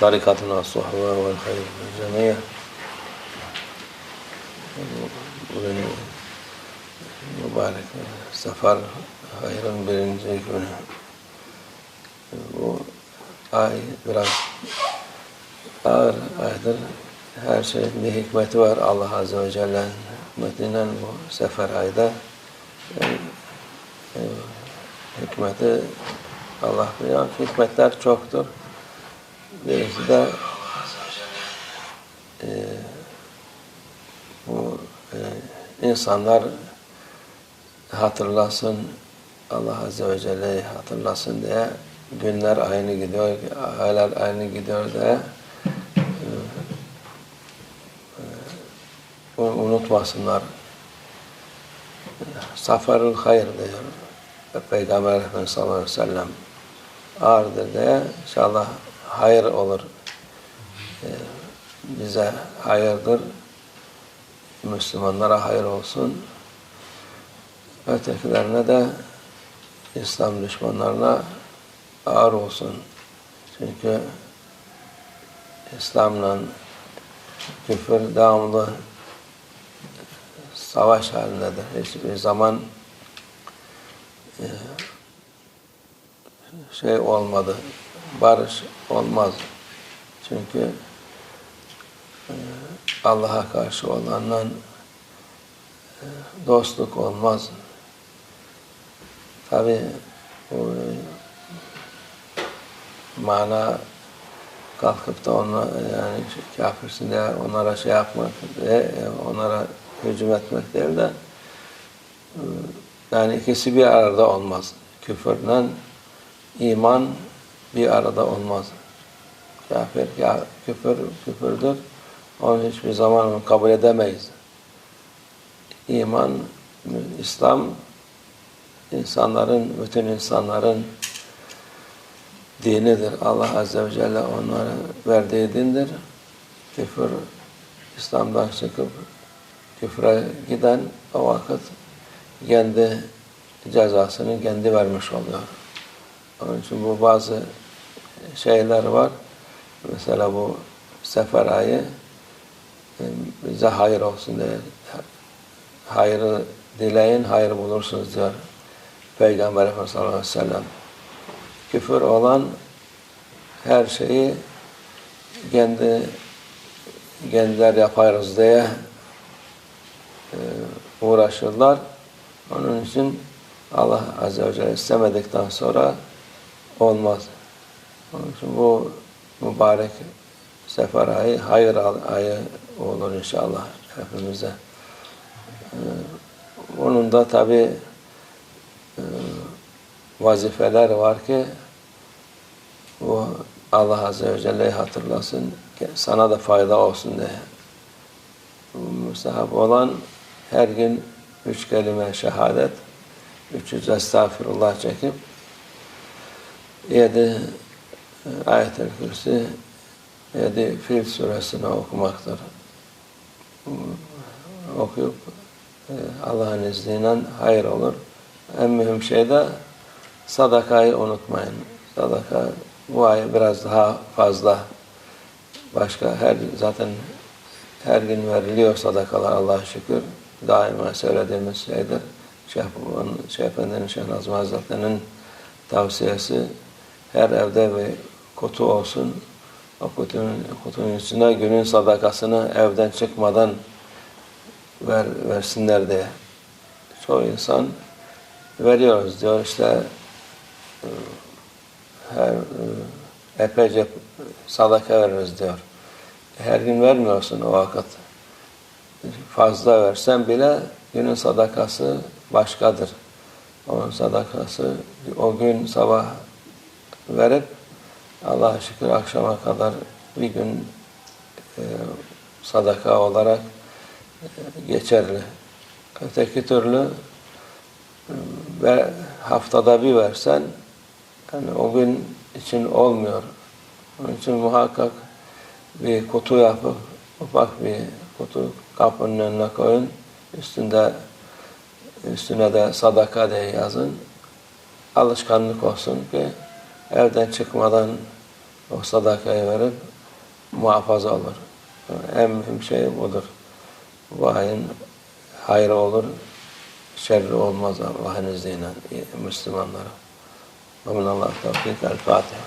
tarikatına suhva ve hayır cemiye. Bugün mübarek sefer hayrın birinci günü. Bu ay biraz ağır aydır. Her şeyin bir hikmeti var Allah Azze ve Celle'nin hikmetinden bu sefer ayda. Hikmeti Allah biliyor. Hikmetler çoktur. Birisi de e, bu e, insanlar hatırlasın, Allah Azze ve Celle'yi hatırlasın diye günler aynı gidiyor, aylar aynı gidiyor diye e, unutmasınlar. Safarul hayır diyor. Peygamber Efendimiz sallallahu aleyhi ve sellem ağırdır diye inşallah hayır olur. Ee, bize hayırdır. Müslümanlara hayır olsun. Ötekilerine de İslam düşmanlarına ağır olsun. Çünkü İslam'la küfür devamlı savaş halindedir. Hiçbir zaman e, şey olmadı, barış olmaz. Çünkü e, Allah'a karşı olanla e, dostluk olmaz. Tabi bu mana kalkıp da ona yani kafirsin diye onlara şey yapmak diye onlara hücum etmek değil de yani ikisi bir arada olmaz. Küfürle iman bir arada olmaz. Kafir, ya, küfür, küfürdür. Onu hiçbir zaman kabul edemeyiz. İman, İslam, insanların, bütün insanların dinidir. Allah Azze ve Celle onlara verdiği dindir. Küfür, İslam'dan çıkıp küfre giden o vakit kendi cezasını kendi vermiş oluyor. Onun için bu bazı şeyler var. Mesela bu sefer ayı bize hayır olsun diye hayrı dileyin, hayır bulursunuz diyor Peygamber Efendimiz sallallahu aleyhi ve sellem. Küfür olan her şeyi kendi kendiler yaparız diye uğraşırlar. Onun için Allah Azze ve Celle istemedikten sonra olmaz. Onun için bu mübarek sefer ayı hayır ayı olur inşallah hepimize. Onun da tabi vazifeler var ki bu Allah Azze ve Celle'yi hatırlasın, sana da fayda olsun diye. Müstahap olan her gün üç kelime şehadet, 300 estağfirullah çekip yedi ayet-el kürsi yedi Fil suresini okumaktır. Okuyup Allah'ın izniyle hayır olur. En mühim şey de sadakayı unutmayın. Sadaka bu ay biraz daha fazla başka her zaten her gün veriliyor sadakalar Allah'a şükür. Daima söylediğimiz şeydir. Şeyh, Şeyh Efendi'nin, Şeyh Nazım Hazretleri'nin tavsiyesi her evde bir kutu olsun. O kutunun, kutunun günün sadakasını evden çıkmadan ver, versinler diye. Çoğu insan veriyoruz diyor işte her epeyce sadaka veririz diyor. Her gün vermiyorsun o vakit. Fazla versen bile günün sadakası başkadır. Onun sadakası o gün sabah verip Allah'a şükür akşama kadar bir gün e, sadaka olarak e, geçerli. Öteki türlü ve haftada bir versen yani o gün için olmuyor. Onun için muhakkak bir kutu yapıp ufak bir kutu kapının önüne koyun. Üstünde üstüne de sadaka diye yazın. Alışkanlık olsun ki evden çıkmadan o sadakayı verip muhafaza olur. En mühim şey budur. Bu ayın hayrı olur, şerri olmaz Allah'ın izniyle Müslümanlara. Ve minallah tevfik. El Fatiha.